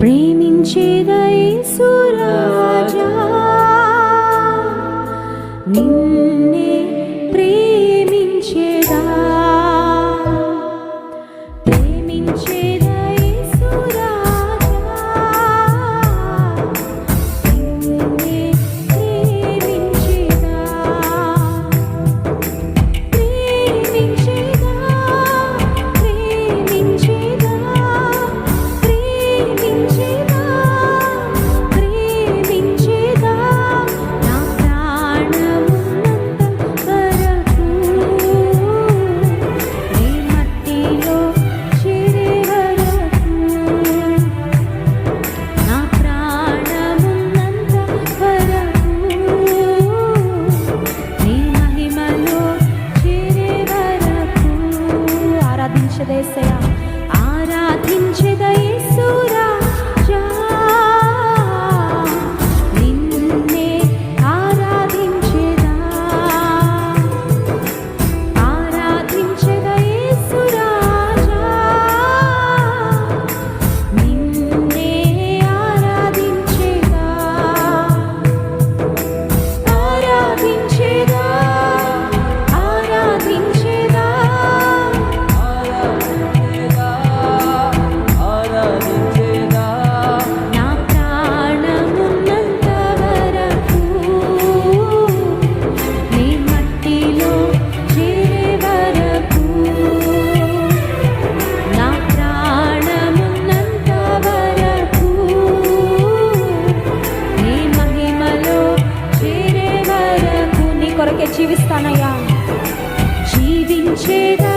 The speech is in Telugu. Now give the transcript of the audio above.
ప్రేమించేదైసురాజా నిన్నే ప్రేమించేదా. ప్రేమించేదా to this నీకే జీవిస్తానయ్యా. జీవించేదా